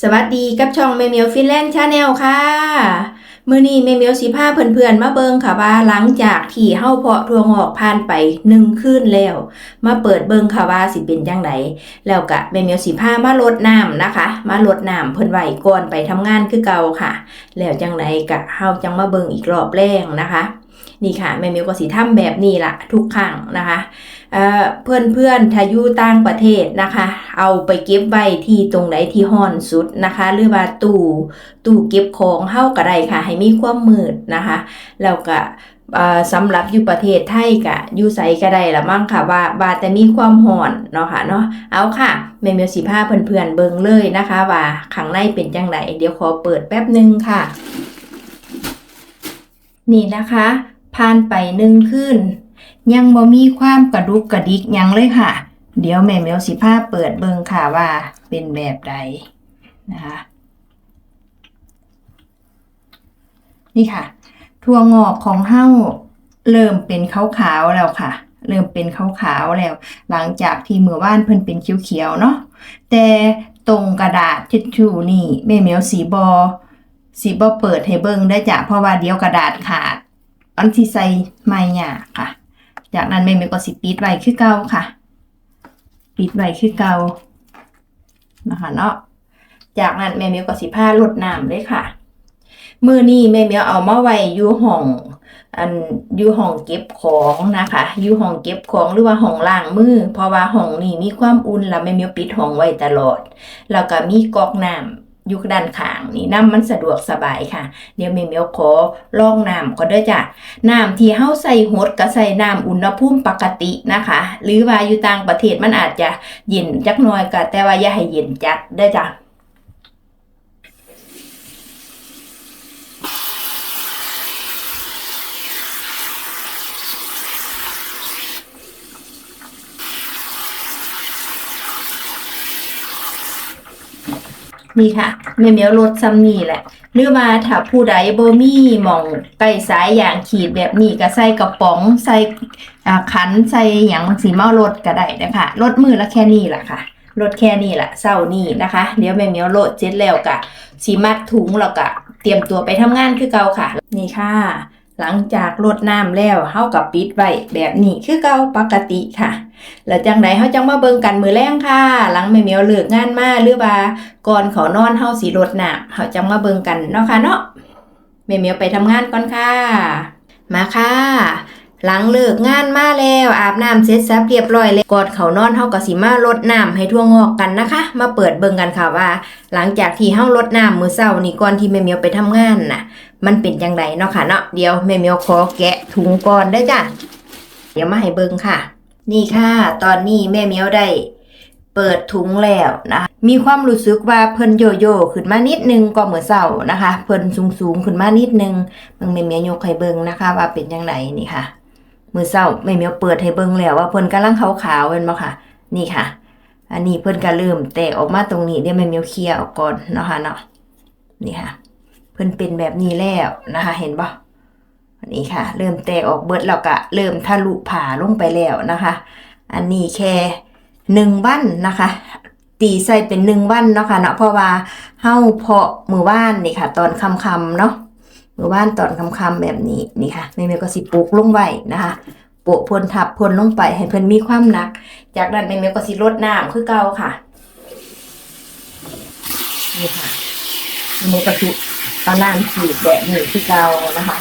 สวัสดีกับช่องแมเมียวฟินแลนด์ชาแนลค่ะมื้อนี้แมเมียวสิพาเพื่อนๆมาเบิงค่ะว่าหลังจากที่เฮาเพาะทวงออกผ่านไปหนึ่งคืนแล้ว มาเปิดเบิงค่ะว่าสิเป็นจังไดแล้วก็แมเมียวสิพามาลดน้ำนะคะ มาลดน้ำเพิ่นไหวก่อนไปทำงานคือเก่าค่ะ แล้วจังไดก็เฮาจังมาเบิงอีกรอบแรงนะคะ นี่ค่ะแม่เมียวก็สิทำแบบนี้ละทุกครั้งนะคะเเพื่อนเพื่อนๆถ้ายู่ต่างประเทศนะคะ เอาไปเก็บไว้ที่ตรงไหนที่ห้อนสุดนะคะ หรือว่าตู้ตู้เก็บของเฮาก็ไดค่ะ ให้มีความมืดนะคะแล้วก็สำหรับอยู่ประเทศไทยก็อยู่ไสก็ได้ละมั่งค่ะว่าว่าแต่มีความห่อนเนาะค่ะเนาะเอาค่ะแม่เมียวสิพาเพื่อนๆเบิงเลยนะคะ ว่าข้างในเป็นจังไดเดี๋ยวขอเปิดแป๊บหนึงค่ะ นี่นะคะ ผ่านไปหนึ่งคืนยังบ่มีความกระดุกกระดิกยังเลยค่ะ เดี๋ยวแม่แมวสิพาเปิดเบิงค่ะว่าเป็นแบบใดนะคะนี่ค่ะทั่วงอกของเฮ้าเริ่มเป็นขาวๆแล้วค่ะ เริ่มเป็นขาวๆแล้ว หลังจากที่เมื่อว่านเพิ่นเป็นเขียวๆเนาะแต่ตรงกระดาษทิชชู่นี่แม่แมวสีบอสีบ่เปิดให้เบิ่งได้จ้ะเพราะว่าเดี๋ยวกระดาษขาด อันที่ใส่ไม้หยาค่ะ จากนั้นแม่แม่ก็สิปิดไว้คือเก่าค่ะ ปิดไว้คือเก่านะคะเนาะจากนั้นแม่เมียวก็สิผ้าลดน้ำเลยค่ะ มือนี้แม่เมียวเอามาไว้อยู่ห้องอันอยู่ห้องเก็บของนะคะอยู่ห้องเก็บของหรือว่าห้องล้างมือ เพราะว่าห้องนี้มีความอุ่นแล้วแม่เมียวปิดห้องไว้ตลอด แล้วก็มีกอกน้ำ ยู่ด้านข้างนี่น้ำมันสะดวกสบายค่ะ เดี๋ยวม่เมียวขอลองน้ำก็เด้จ้ะน้ำที่เฮาใส่หดก็ใส่น้ำอุณหภูมิปกตินะคะ หรือว่าอยู่ต่างประเทศมันอาจจะเย็นจักหน่อยก็แต่ว่าอย่าให้เย็นจัดเด้จ้ะนี่ค่ะ แม่เมียวลดซ้ำนี่แหละ หรือว่าถ้าผู้ใดบ่มีหม่องใกล้สายอย่างขีดแบบนี้ก็ใส่กระป๋องใส่ขันใส่หยังสีเมาลดก็ได้นะคะลดมือละแค่นี้แหละค่ะลดแค่นี้แหละเศร้านี่นะคะ เดี๋ยวแม่เมียวโลดเจ็ดแล้วกะสีมัดถุงแล้วกะเตรียมตัวไปทำงานคือเก่าค่ะ นี่ค่ะ หลังจากลดน้ำแล้วเฮากับปิดไว้แบบนี้คือเก่าปกติค่ะ แล้วจังไดเฮาจังมาเบิ่งกันมือแรงค่ะ หลังแม่เมียวเลิกงานมาหรือว่าก่อนเขานอนเฮาสิรดน้ำเฮาจังมาเบิ่งกันเนาะค่ะเนาะแม่เมียวไปทำงานก่อนค่ะ มาค่ะหลังเลิกงานมาแล้วอาบน้ำเสร็จสับเรียบร้อยแล้วกอนเขานอนเฮาก็สิมารดน้ำให้ทั่วงอกกันนะคะ มาเปิดเบิ่งกันค่ะว่า หลังจากที่เฮารดน้ำมือเช้านี่ก่อนที่แม่เมียวไปทำงานน่ะ มันเป็นจังไดเนาะค่ะเนาะเดี๋ยวแม่เมียวขอแกะถุงก่อนเด้อจ้ะเดี๋ยวมาให้เบิ่งค่ะ นี่ค่ะ ตอนนี้แม่เมียวได้เปิดถุงแล้วนะ มีความรู้สึกว่าเพิ่นโยโย่ขึ้นมานิดนึงก็เหมือนเสานะคะ เพิ่นสูงสูงๆขึ้นมานิดนึงเบิ่งแม่เมียยกให้เบิ่งนะคะ ว่าเป็นยังไงนี่ค่ะมือเสาแม่เมียวเปิดให้เบิ่งแล้วว่าเพิ่นกำลังขาวๆเป็นบ่ค่ะ นี่ค่ะ อันนี้เพิ่นก็เริ่มแตกออกมาตรงนี้เดี๋ยวแม่เมียวเคลียร์ออกก่อนเนาะค่ะเนาะนี่ค่ะ เพิ่นเป็นแบบนี้แล้วนะคะ เห็นบ่นี่ค่ะ เริ่มแตกออกเบิดแล้วก็เริ่มทะลุผ่าลงไปแล้วนะคะ อันนี้แค่หนึ่งวันนะคะตีใส่เป็นหนึ่งวันเนาะค่ะเนาะเพราะว่าเฮาเพาะมือว่านนี่ค่ะ ตอนคำคำเนาะมือว่านตอนคำคำแบบนี้นี่ค่ะแม่เมก็สิปลูกลงไว้นะคะโปะพ่นทับพ่นลงไปให้เพิ่นมีความหนัก จากนั้นแม่เมก็สิรดน้ำคือเก่าค่ะนี่ค่ะแม่เมก็สิ เอาน้ำฉีดแบบนี้คือเกานะคะ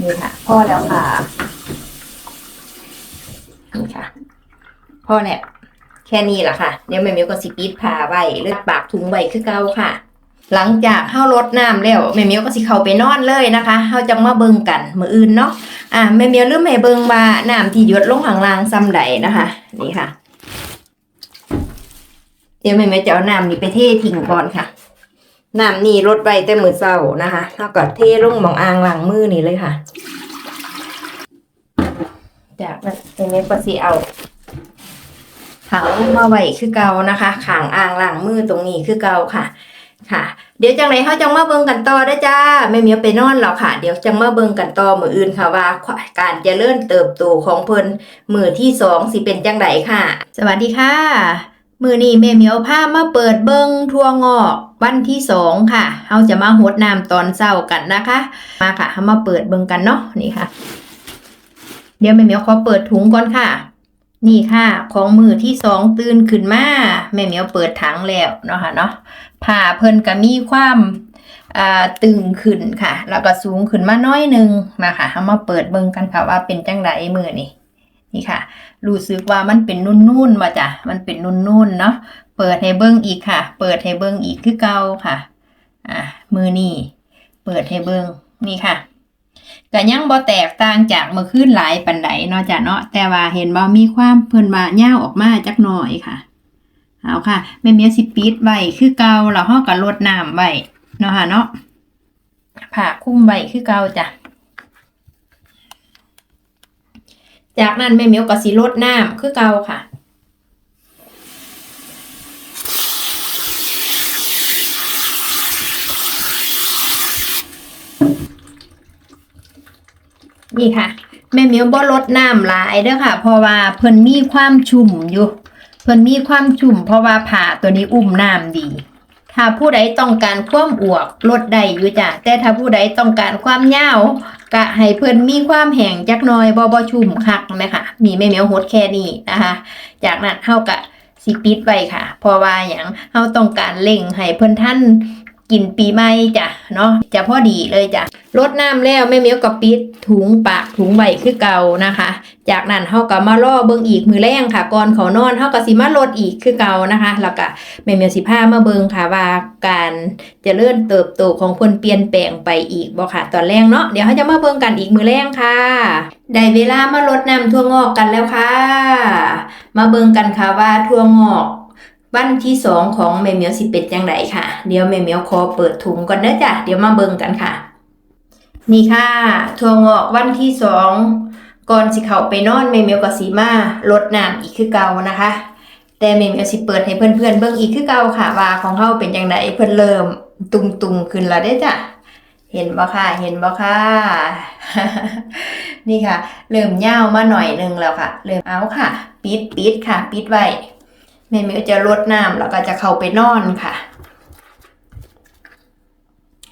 นี่ค่ะพ่อแล้วค่ะนี่ค่ะพ่อแล้วแค่นี้แหละค่ะเดี๋ยวแม่เมียวก็สิปิดผ้าไว้เลือดปากถุงไว้คือเก่าค่ะ หลังจากเฮารดน้ำแล้วแม่เมียวก็สิเข้าไปนอนเลยนะคะเฮาจังมาเบิ่งกันมืออื่นเนาะอะแม่เมียวลืมให้เบิ่งว่าน้ำที่หยดลงข้างล่างซ้ำใดนะคะ นี่ค่ะ เดี๋ยวแม่เมียวจะเอาน้ำนี้ไปเททิ้งก่อนค่ะ น้ำนี่ลดไว้แต่มือเช้านะคะแล้วก็เทลงหมองอ่างล้างมือนี่เลยค่ะ จากนั้นแม่เมียวก็สิเอาถังมาไว้คือเก่านะคะขางอ่างล้างมือตรงนี้คือเก่าค่ะ ค่ะ เดี๋ยวจังไรเขาจังมาเบิ่งกันต่อได้จ้าไม่มีไปนอนแล้วค่ะ เดี๋ยวจังมาเบิ่งกันต่อมืออื่นค่ะว่า การเจริญเติบโตของเพิ่นมือที่สองสิเป็นจังไดค่ะ สวัสดีค่ะ มือนี้แม่เหมียวพามาเปิดเบิงทั่วงอกวันที่สองค่ะเราจะมาหดน้ำตอนเช้ากันนะคะ มาค่ะเรามาเปิดเบิงกันเนาะนี่ค่ะ เดี๋ยวแม่เหมียวขอเปิดถุงก่อนค่ะ นี่ค่ะ ของมือที่สองตื่นขึ้นมาแม่เหมียวเปิดถังแล้วเนาะค่ะเนาะผ่าเพิ่นก็มีความอ่าตึงขึ้นค่ะ แล้วก็สูงขึ้นมาน้อยนึงมาค่ะเรามาเปิดเบิงกันค่ะว่าเป็นจังไดมือนี่ นี่ค่ะ รู้สึกว่ามันเป็นนุ่นๆมาจ้ะ มันเป็นนุ่นๆเนาะ เปิดให้เบิ้งอีกค่ะ เปิดให้เบิ้งอีกคือเก่าค่ะ อะ มือนี่ เปิดให้เบิ้งนี่ค่ะก็ยังบ่แตกต่างจากเมื่อคืนหลายปันไดเนาะจ้ะเนาะ แต่ว่าเห็นบ่มีความเพิ่นว่าย่าวออกมาจักหน่อยค่ะ เอาค่ะแม่เมียสิปิดไว้คือเก่าแล้วเฮาก็ลดน้ำไว้เนาะค่ะเนาะผ้าคลุมไว้คือเก่าจ้ะ จากนั้นแม่เหมียวก็สิลดน้ำคือเก่าค่ะ นี่ค่ะ แม่เหมียวบ่ลดน้ำหลายเด้อค่ะ เพราะว่าเพิ่นมีความชุ่มอยู่ เพิ่นมีความชุ่ม เพราะว่าผ่าตัวนี้อุ้มน้ำดี ถ้าผู้ใดต้องการความอวบลดได้อยู่จ้ะแต่ถ้าผู้ใดต้องการความยาว ก็ให้เพิ่นมีความแห้งจักน้อยบ่บ่ชุ่มคักไหมค่ะนี่แม่เหมียวฮดแค่นี้นะคะ จากนั้นเฮาก็สิปิดไว้ค่ะ เพราะว่าอย่างเฮาต้องการเล่งให้เพิ่นท่าน กินปีใหม่จ้ะเนาะจะพอดีเลยจ้ะลดน้ำแล้วแม่เมียวก็ปิดถุงปากถุงใบคือเก่านะคะ จากนั้นเฮาก็มาล่อเบิ่งอีกมือแรงค่ะก่อนเขานอนเฮาก็สิมาลดอีกคือเก่านะคะ แล้วก็แม่เมียวสิพามาเบิ่งค่ะว่าการจเจริญเติบโตของเพิ่นเปลี่ยนแปลงไปอีกบ่ค่ะตอนแรกเนาะเดี๋ยวเฮาจะมาเบิ่งกันอีกมือแรงค่ะได้เวลามาลดน้ำทั่วงอกกันแล้วค่ะ มาเบิ่งกันค่ะว่าทั่วงอก วันที่สองของแม่เหมียวสิเป็นจังไดค่ะ เดี๋ยวแม่เหมียวขอเปิดถุงก่อนเด้อจ้ะเดี๋ยวมาเบิ่งกันค่ะ นี่ค่ะทั่วงอกวันที่สองก่อนสิเขาไปนอนแม่เหมียวก็สิมาลดน้ำอีกคือเก่านะคะ แต่แม่เหมียวสิเปิดให้เพื่อนๆเบิ่งอีกคือเก่าค่ะ ว่าของเฮาเป็นจังไดเพิ่อนเริ่มตุงๆขึ้นแล้วเด้จ้ะเห็นบ่ค่ะ เห็นบ่ค่ะ นี่ค่ะ เริ่มยาวมาหน่อยนึงแล้วค่ะ เริ่มเอาค่ะ ปิดปิดค่ะ ปิดไว้ แม่เมียวจะลดน้ำแล้วก็จะเข้าไปนอนค่ะ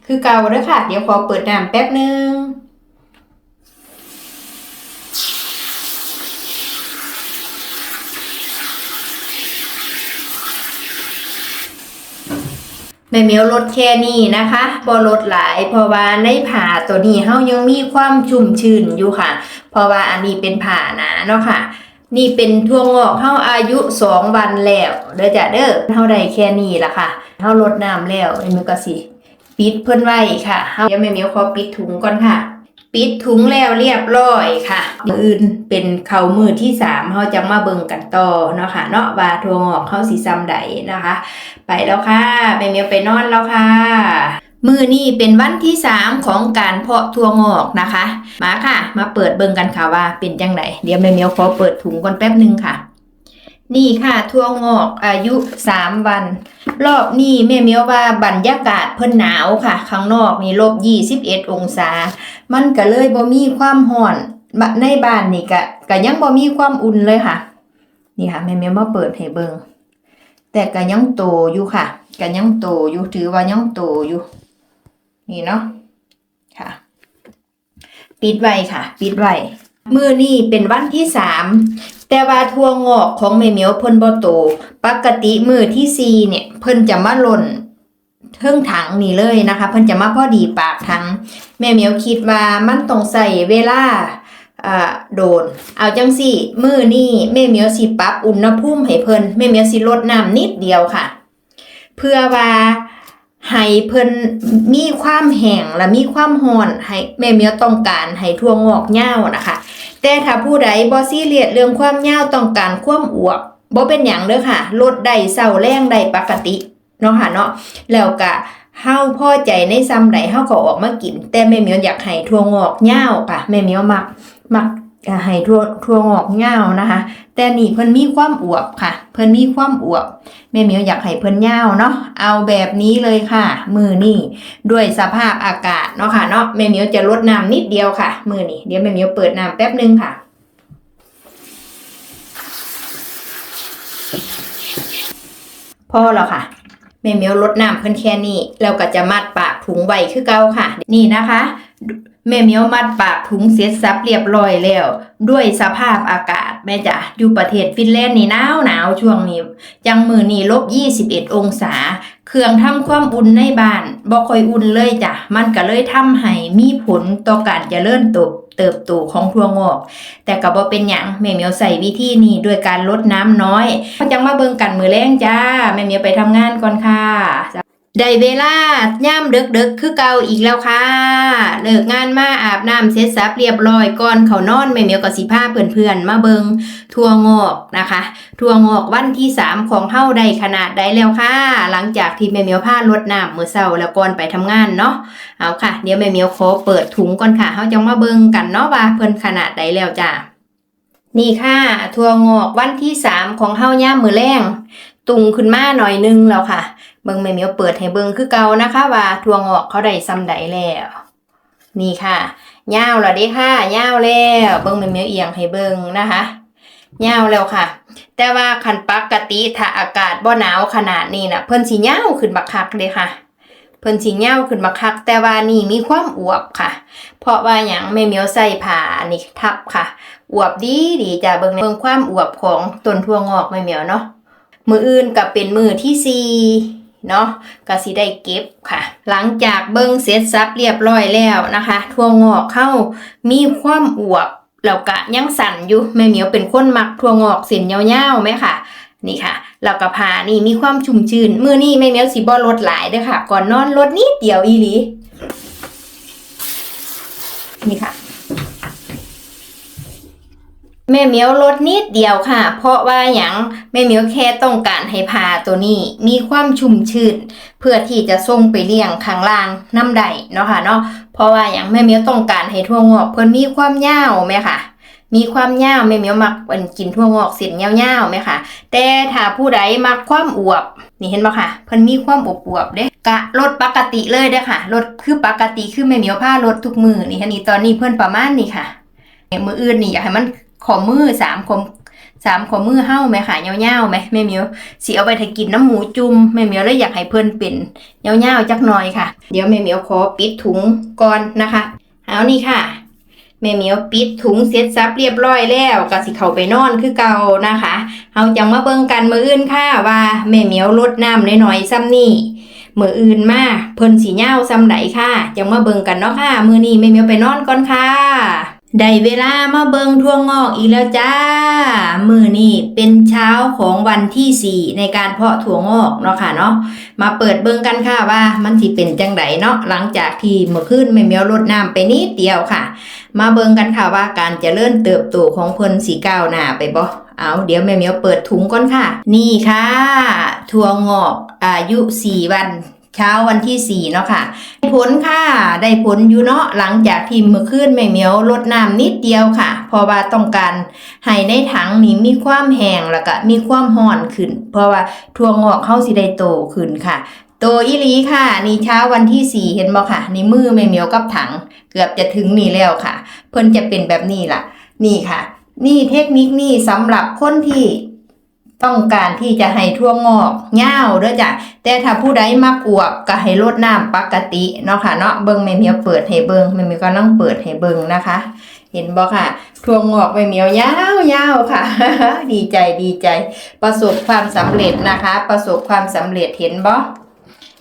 คือเก่าเด้อค่ะ เดี๋ยวขอเปิดน้ำแป๊บนึงแม่เมียวลดแค่นี้นะคะบ่ลดหลายเพราะว่าในผ่าตัวนี้เฮายังมีความชุ่มชื้นอยู่ค่ะ เพราะว่าอันนี้เป็นผ่าหนาเนาะค่ะ นี่เป็นทั่วงอกเฮาอายุสองวันแล้วเด้อจ้ะเด้อเฮาได้แค่นี้ล่ะค่ะเฮาลดน้ำแล้วไอ้มือก็สิปิดเพิ่นไว้ค่ะเฮาเดี๋ยวแม่เมียวขอปิดถุงก่อนค่ะ ปิดถุงแล้วเรียบร้อยค่ะอื่นเป็นเขามือที่สามเฮาจะมาเบิ่งกันต่อเนาะค่ะเนาะว่าทั่วงอกเฮาสิซ้ำใดนะคะ ไปแล้วค่ะแม่เมียวไปนอนแล้วค่ะ มือนี่เป็นวันที่สามของการเพาะทั่วงอกนะคะ มาค่ะ มาเปิดเบิ่งกันค่ะว่าเป็นจังไดเดี๋ยวแม่เมียวขอเปิดถุงก่อนแป๊บหนึงค่ะ นี่ค่ะทั่วงอกอายุสามวัน รอบนี้แม่เมียวว่าบรรยากาศเพิ่นหนาวค่ะ ข้างนอกนี่ลบยี่สิบเอ็ดองศา มันก็เลยบ่มีความร้อนในบ้านนี่ก็ก็ยังบ่มีความอุ่นเลยค่ะ นี่ค่ะแม่เมียวมาเปิดให้เบิ่งแต่ก็ยังโตอยู่ค่ะก็ยังโตอยู่ถือว่ายังโตอยู่ นี่เนาะค่ะ ปิดไว้ค่ะ ปิดไว้มือนี่เป็นวันที่สามแต่ว่าทั่วงอกของแม่เมียวเพิ่นบ่โต ปกติมือที่สี่เนี่ย เพิ่นจะมาหล่นเทิงถังนี่เลยนะคะ เพิ่นจะมาพอดีปากถังแม่เมียวคิดว่ามันต้องใส่เวลาอ่าโดน เอาจังสิมือนี่แม่เมียวสิปรับอุณหภูมิให้เพิ่นแม่เมียวสิลดน้ำนิดเดียวค่ะ เพื่อว่า ให้เพิ่นมีความแห้งและมีความร้อนให้แม่เมียวต้องการให้ทั่วงอกยานะคะ แต่ถ้าผู้ใดบ่ซีเรียสเรื่องความยาต้องการความอวบบ่เป็นหยังเด้อค่ะลดได้เศร้าแรงได้ปกติเนาะค่ะเนาะแล้วก็เฮาพอใจในซ้ำใดเฮาก็ออกมากิน แต่แม่เมียวอยากให้ทั่วงอกยาค่ะแม่เมียวมักมัก อ่าให้ทั่วทั่วงอกยาวนะคะ แต่นี่เพิ่นมีความอวบค่ะ เพิ่นมีความอวบแม่เหมียวอยากให้เพิ่นยาเนาะเอาแบบนี้เลยค่ะ มือนี่ด้วยสภาพอากาศเนาะค่ะเนาะแม่เหมียวจะลดน้ำนิดเดียวค่ะ มือนี่เดี๋ยวแม่เหมียวเปิดน้ำแป๊บนึงค่ะพอแล้วค่ะแม่เหมียวลดน้ำเพิ่นแค่นี้แล้วก็จะมัดปากถุงไว้คือเก่าค่ะ นี่นะคะ แม่เมียวมัดปากถุงเสร็จสับเรียบร้อยแล้ว ด้วยสภาพอากาศแม่จ๋าอยู่ประเทศฟินแลนด์นี่หนาวหนาวช่วงนี้จังมือนี่ลบ21องศา เครื่องทำความอุ่นในบ้านบ่ค่อยอุ่นเลยจ้ะมันก็เลยทำให้มีผลต่อการเจริญเติบเติบโตของถั่วงอก แต่ก็บ่เป็นหยังแม่เมียวใส่วิธีนี้ด้วยการลดน้ำน้อยก็จังมาเบิ่งกันมือแรงจ้าแม่เมียวไปทำงานก่อนค่ะ ได้เวลาย่ามดึกดึกๆคือเก่าอีกแล้วค่ะ เลิกงานมาอาบน้ำเสร็จสับเรียบร้อยก่อนเขานอนแม่เมียวก็สิพาเพื่อนๆมาเบิงทั่วงอกนะคะทั่วงอกวันที่สามของเฮาได้ขนาดใดแล้วค่ะ หลังจากที่แม่เมียวพาลดน้ำมื้อเช้าแล้วก่อนไปทำงานเนาะเอาค่ะ เดี๋ยวแม่เมียวขอเปิดถุงก่อนค่ะเฮาจะมาเบิงกันเนาะว่าเพิ่อนขนาดใดแล้วจ้านี่ค่ะทั่วงอกวันที่สามของเฮาย่ามมือแรงตุงขึ้นมาหน่อยนึงแล้วค่ะ เบิ่งแม่เหมียวเปิดให้เบิ่งคือเก่านะคะ ว่าทั่วงอกเขาได้ซ้ำใดแล้ว นี่ค่ะยาวแล้วเด้ค่ะยาวแล้วเบิ่งแม่เหมียวเอียงให้เบิ่งนะคะยาวแล้วค่ะ แต่ว่าคันปกติถ้าอากาศบ่หนาวขนาดนี้น่ะ เพิ่นสิยาวขึ้นบักคักเด้ค่ะเพิ่นสิยาวขึ้นบักคัก แต่ว่านี่มีความอวบค่ะ เพราะว่าหยังแม่เหมียวใส่ผ้านนี้ทับค่ะ อวบดีดีจ้ะเบิ่งเบิ่งความอวบของต้นทั่วงอกแม่เหมียวเนาะมืออื่นก็เป็นมือที่สี่ เนาะก็สิได้เก็บค่ะ หลังจากเบิ้งเสร็จสับเรียบร้อยแล้วนะคะทั่วงอกเข้ามีความอวบแล้วก็ยังสั่นอยู่แม่เหมียวเป็นคนมักทั่วงอกเส้นยาวๆไหมค่ะนี่ค่ะแล้วก็ผ่านี่มีความชุ่มชื้นมือนี่แม่เหมียวสิบ่ลดหลายเด้อค่ะ ก่อนนอนลดนิดเดียวอีหลีนี่ค่ะ แม่เหมียวลดนิดเดียวค่ะ เพราะว่าอย่างแม่เหมียวแค่ต้องการให้ผ้าตัวนี้ มีความชุ่มชื้นเพื่อที่จะส่งไปเลี้ยงข้างล่างน้ำใดเนาะค่ะเนาะเพราะว่าอย่างแม่เหมียวต้องการให้ทั่วงอกเพิ่นมีความยาวไหมค่ะ มีความยาวแม่เหมียวมักเป็นกินทั่วงอกเส้นยาวๆไหมค่ะ แต่ถ้าผู้ใดมักความอวบนี่เห็นบ่ค่ะเพิ่นมีความอวบอวบเด้กะลดปกติเลยเด้อค่ะลดคือปกติคือแม่เหมียวผ้าลดทุกมือนี่ค่ะนี่ตอนนี้เพิ่นประมาณนี้ค่ะมืออื่นนี่อยากให้มัน ขอมือสามขอสามขอมือเฮ้าไหมค่ะยาวๆไหมแม่เมียวสิเอาไปถ้ากินน้ำหมูจุ่มแม่เมียวเลยอยากให้เพิ่นเป็นยาวๆจักหน่อยค่ะ เดี๋ยวแม่เมียวขอปิดถุงก่อนนะคะเอานี่ค่ะแม่เมียวปิดถุงเสร็จซับเรียบร้อยแล้วก็สิเข้าไปนอนคือเก่านะคะเฮาจังมาเบิ่งกันมืออื่นค่ะว่าแม่เมียวลดน้ำน้อยๆซ้ำนี่มืออื่นมาเพิ่นสิยาวซ้ำใดค่ะจังมาเบิ่งกันเนาะค่ะมือนี้แม่เมียวไปนอนก่อนค่ะ ได้เวลามาเบิงทั่วงอกอีกแล้วจ้า มือนี่เป็นเช้าของวันที่4ในการเพาะถั่วงอกเนาะค่ะเนาะ มาเปิดเบิงกันค่ะว่ามันสิเป็นจังไดเนาะหลังจากที่เมื่อคืนแม่เมียวรดน้ำไปนิดเดียวค่ะ มาเบิงกันค่ะว่าการจเจริญเติบโตของเพิ่นสีก้าวหน้าไปบ่เอาเดี๋ยวแม่เมียวเปิดถุงก่อนค่ะ นี่ค่ะ ถั่วงอกอายุ4วัน เช้าวันที่ 4 เนาะค่ะได้ผลค่ะ ได้ผลอยู่เนาะหลังจากที่มื่อคืนแม่เหมียวลดน้ำนิดเดียวค่ะ เพราะว่าต้องการให้ในถังนี้มีความแห้งแล้วก็มีความห่อนขึ้น เพราะว่าทั่วงอกเข้าสิได้โตขึ้นค่ะโตอีลีค่ะนี่เช้าวันที่4เห็นบ่ค่ะนี่มือแม่เหมียวกับถัง เกือบจะถึงนี่แล้วค่ะ เพิ่นจะเป็นแบบนี้ล่ะ นี่ค่ะ นี่เทคนิคนี่สำหรับคนที่ ต้องการที่จะให้ทั่วงอกเง่าวเด้อจ้ะแต่ถ้าผู้ใดมักวบก็ให้ลดน้ำปกติเนาะค่ะเนาะเบิ่งแม่เหมียวเปิดให้เบิ่งแม่เหมียวก็นั่งเปิดให้เบิ่งนะคะ เห็นบ่ค่ะทั่วงอกแม่เหมียวยาวยาวค่ะ ดีใจดีใจ ประสบความสำเร็จนะคะ ประสบความสำเร็จเห็นบ่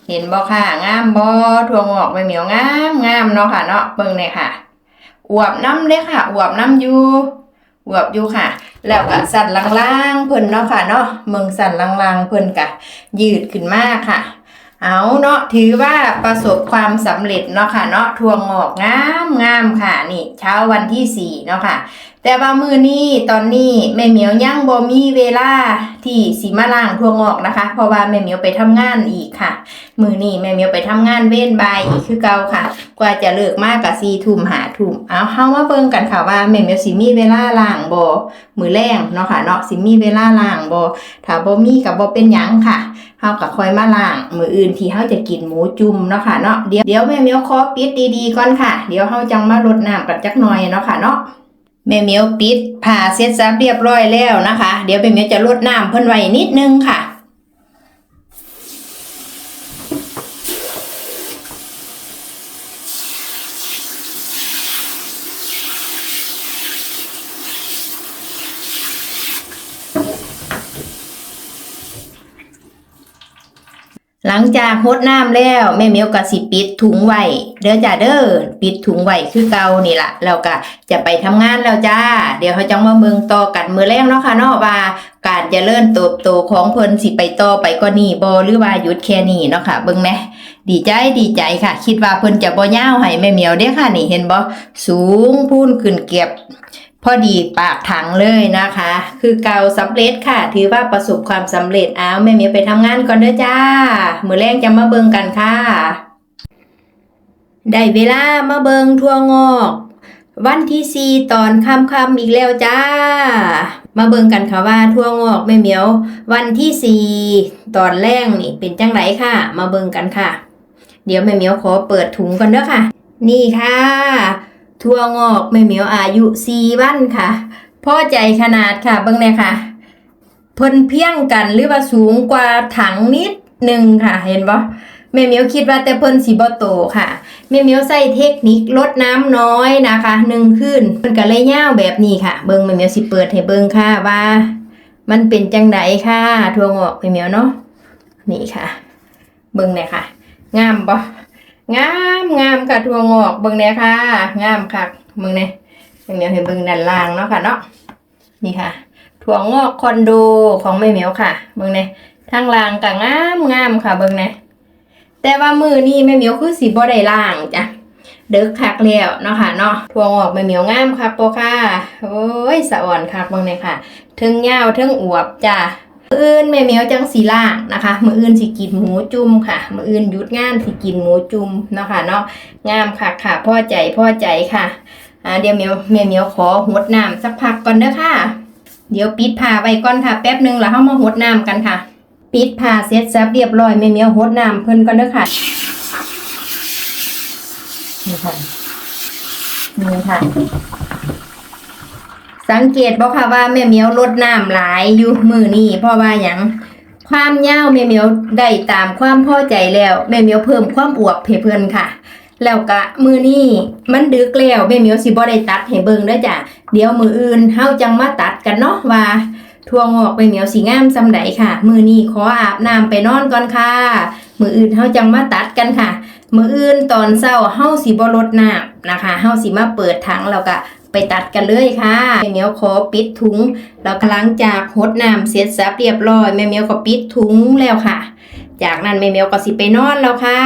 เห็นบ่ค่ะงามบ่ทั่วงอกแม่เหมียวงามงามเนาะค่ะเนาะเบิ่งเลยค่ะอวบน้ำเลยค่ะอวบน้ำอยู่ หวบอยู่ค่ะ แล้วก็สั่นล่างๆเพิ่นเนาะค่ะเนาะเมืองสั่นล่างๆเพิ่นกะ ยืดขึ้นมากค่ะ เอาเนาะถือว่าประสบความสำเร็จเนาะค่ะเนาะทวงงอกงามงามค่ะนี่ เช้าวันที่สี่เนาะค่ะ แต่ว่ามือนี้ตอนนี้แม่เหมียวยังบ่มีเวลาที่สีมาล่างทวงงอกนะคะ เพราะว่าแม่เหมียวไปทำงานอีกค่ะ มือนี้แม่เหมียวไปทำงานเว้นบายอีกคือเก่าค่ะ กว่าจะเลิกมากกับสี่ทุ่มหาทุ่มเอาเฮามาเบิ่งกันค่ะว่าแม่เหมียวสิมีเวลาล่างบ่มือแรงเนาะค่ะเนาะสิมีเวลาล่างบ่ถ้าบ่มีก็บ่เป็นหยังค่ะเฮาก็ค่อยมาล้าง มืออื่นที่เฮาจะกินหมูจุ่มเนาะค่ะเนาะเดี๋ยวเดี๋ยวแม่เหมียวขอปิดดีๆก่อนค่ะ เดี๋ยวเฮาจังมารดน้ำกันจักหน่อยเนาะค่ะเนาะ แม่เหมียวปิดผ่าเสร็จสับเรียบร้อยแล้วนะคะ เดี๋ยวแม่เหมียวจะลดน้ำเพิ่นไว้นิดนึงค่ะ หลังจากหดน้ำแล้วแม่เมียวก็สิปิดถุงไว้เด้อจ้าเด้อปิดถุงไว้คือเก่านี่ละแล้วก็จะไปทำงานแล้วจ้า เดี๋ยวเขาจังมาเบิ่งต่อกันมือแรกเนาะค่ะเนาะว่าการจะเริ่มเติบโตของเพิ่นสิไปต่อไปก็นี่บ่หรือว่าหยุดแค่นี้เนาะค่ะเบิ่งแหมดีใจดีใจค่ะ คิดว่าเพิ่นจะบ่ยาวให้แม่เมียวเด้อค่ะนี่เห็นบ่สูงพูนขึ้นเก็บ พอดีปากถังเลยนะคะ คือเกาสำเร็จค่ะ ถือว่าประสบความสำเร็จอ้าวแม่เมียวไปทำงานก่อนเด้อจ้า มือแรกจะมาเบิงกันค่ะ ได้เวลามาเบิงทั่วงอกวันที่สี่ตอนค่ำๆอีกแล้วจ้า มาเบิงกันค่ะว่าทั่วงอกแม่เหมียว วันที่สี่ตอนแรกนี่เป็นจังไรค่ะ มาเบิงกันค่ะ เดี๋ยวแม่เหมียวขอเปิดถุงกันเด้อค่ะ นี่ค่ะ ทั่วงอกแม่เหมียวอายุสี่วันค่ะพ่อใจขนาดค่ะเบิ่งเลยค่ะ เพิ่นเพียงกันหรือว่าสูงกว่าถังนิดหนึ่งค่ะ เห็นบ่แม่เหมียวคิดว่าแต่เพิ่นสิบ่โตค่ะแม่เหมียวใส่เทคนิคลดน้ำน้อยนะคะหนึ่งขึ้นเพิ่นก็เลยยาวแบบนี้ค่ะ เบิ่งแม่เหมียวสิเปิดให้เบิ่งค่ะว่า มันเป็นจังไดค่ะทั่วงอกแม่เหมียวเนาะนี่ค่ะ เบิ่งเลยค่ะ งามบ่ งามงามค่ะทั่วงอกเบิ่งเนี่ยค่ะ งามค่ะเบิ่งเนี่ยแม่เหมียเห็นเบิ่งด้านล่างเนาะค่ะเนาะนี่ค่ะ ถั่วงอกคอนโดของแม่เหมียวค่ะ เบิ่งเนี่ยทางล่างก็งามงามค่ะ เบิ่งเนี่ยแต่ว่ามือนี่แม่เหมียวคือสีบ่ได้ล่างจ้ะเด็กคักแล้วเนาะค่ะเนาะถั่วงอกแม่เหมียวงามคักปค่ะโอ้ยสะอ่อนคักเบิ่งเนี่ยค่ะถึงยาวถึงอวบจ้ะ ออื่นแม่เมียวจังสีล่างนะคะ มืออื่นสิกินหมูจุ่มค่ะ มืออื่นยุดงานสิกินหมูจุ่มเนาะค่ะเนาะงามค่ะค่ะพ่อใจพ่อใจค่ะอ่าเดี๋ยวเมียวแม่เมียวขอหดน้ำสักพักก่อนเด้อค่ะ เดี๋ยวปิดผ้าไว้ก่อนค่ะ แป๊บหนึงแล้วเฮามาหดน้ำกันค่ะ ปิดผ้าเสร็จสับเรียบร้อยแม่เมียวหดน้ำเพิ่นก่อนเด้อค่ะนี่ค่ะนี่ค่ะ สังเกตบอกค่ะว่าแม่เมียวลดน้ำหลายอยู่มือนี่เพราะว่าหยังความยาวแม่เมียวได้ตามความพอใจแล้วแม่เมียวเพิ่มความอวบให้เพิ่นค่ะ แล้วก็มือนี่มันดึกแล้วแม่เมียวสิบ่ได้ตัดให้เบิ่งเด้อจ้ะเดี๋ยวมืออื่นเฮาจังมาตัดกันเนาะว่าทั่วงอกแม่เมียวสิงามซำใดค่ะ มือนี้ขออาบน้ำไปนอนก่อนค่ะ มืออื่นเฮาจังมาตัดกันค่ะ มืออื่นตอนเช้าเฮาสิบ่ลดน้ำนะคะเฮาสิมาเปิดถังแล้วก็ ไปตัดกันเลยค่ะแม่เมียวขอปิดถุงแล้วหลังจากหดน้ำเสร็จสับเรียบร้อยแม่เมียวก็ปิดถุงแล้วค่ะ จากนั้นแม่เมียวก็สิไปนอนแล้วค่ะ